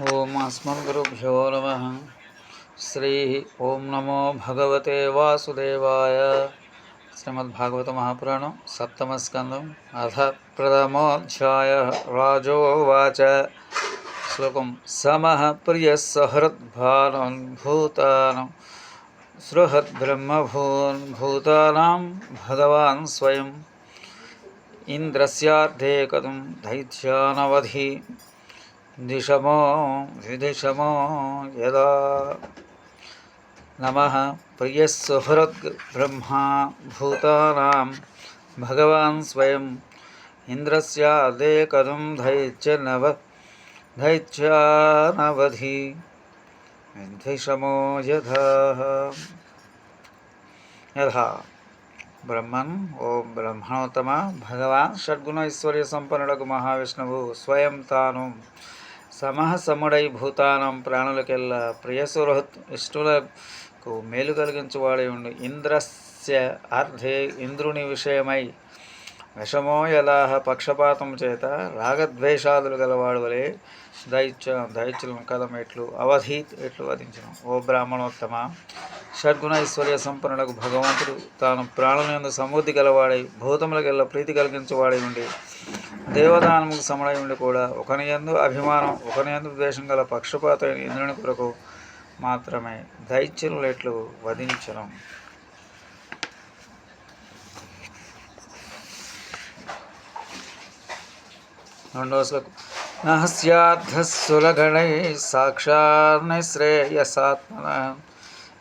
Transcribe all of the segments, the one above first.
ओम अस्मद्गुरुभ्यो नम श्री ओम नमो भगवते वासुदेवाय। श्रीमद्भागवतमहापुराणं सप्तमस्कन्दम् अथ प्रथमोऽध्यायः। राजोवाच। श्लोकं समः प्रियः सहृद्भानुभूतानां सृहद्ब्रह्मभून्भूतानां भगवान् स्वयम्। इन्द्रस्यार्धे कथं दैत्यानवधि दिशमो, विदिशमो, यदा। नमः। प्रियस्सुहृद्ब्रह्मा भूतानां। भगवान् स्वयम् इन्द्रस्यादे कदुं धैत्य नव धैत्यानवधि। विद्धिशमो यथा। यथा। బ్రహ్మన్ ఓం బ్రహ్మణోత్తమ భగవాన్ షడ్గుణ ఐశ్వర్య సంపన్నుడకు మహావిష్ణువు స్వయం తాను సమహసముడై భూతానం ప్రాణులకెల్లా ప్రియసురహత్ విష్ణులకు మేలు కలిగించువాడై ఉండి. ఇంద్రస్య అర్ధే ఇంద్రుని విషయమై విషమో యలాహ పక్షపాతం చేత రాగద్వేషాదులు గలవాడు వలె దైత్య దైత్యులను కథం ఎట్లు అవధీత్ ఎట్లు వధించను. ఓ బ్రాహ్మణోత్తమ షడ్గుణ ఐశ్వర్య సంపన్నులకు భగవంతుడు తాను ప్రాణులందు సమృద్ధి గలవాడై భూతములకెల్లా ప్రీతి కలిగించేవాడై ఉండి దేవదానముకు సమడై ఉండి కూడా ఒకని యందు అభిమానం ఒకని యందు ద్వేషం గల పక్షపాత ఇంద్రుని కొరకు మాత్రమే దైత్యం లెట్లు వధించడం రెండవ శ్లోకం. నహస్యాధస్సురగణై సాక్షాన్నిశ్రేయసాత్మన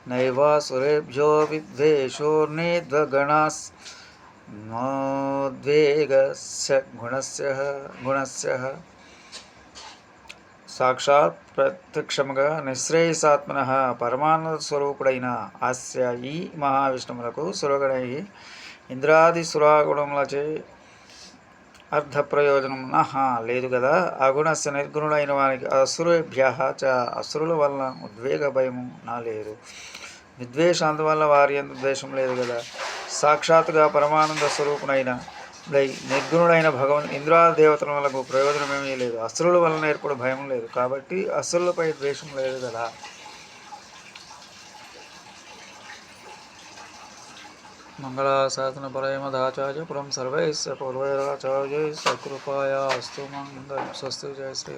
నైవాసురేభ్యో విద్వేషో నిర్ద్వగణాస్ నోద్వేగస్య సాక్షాత్ ప్రత్యక్షముగా నిశ్రేయసాత్మన పరమానంద స్వరూపుడైన ఆస్య ఈ మహావిష్ణువులకు సురగణై ఇంద్రాది సురాగుణములచే అర్థ ప్రయోజనం లేదు కదా। అగుణస్య నిర్గుణుడైన వారికి అసురేభ్య చ అసురుల వలన ఉద్వేగ భయము నా లేదు। విద్వేషాంత వల్ల వారి ఎందు ద్వేషం లేదు కదా? సాక్షాత్తుగా పరమానంద స్వరూపునైన నిర్గుణుడైన భగవన్ ఇంద్రాది దేవతల వల్ల ప్రయోజనమేమీ లేదు. అసురుల వలన ఏర్పడే భయం లేదు. కాబట్టి అసురులపై ద్వేషం లేదు కదా? మంగళాశాసన పురం సర్వైశ్య పూర్వైరాచార్య సకృపాయ అస్తు మంగళం స్వస్తి జయ శ్రీ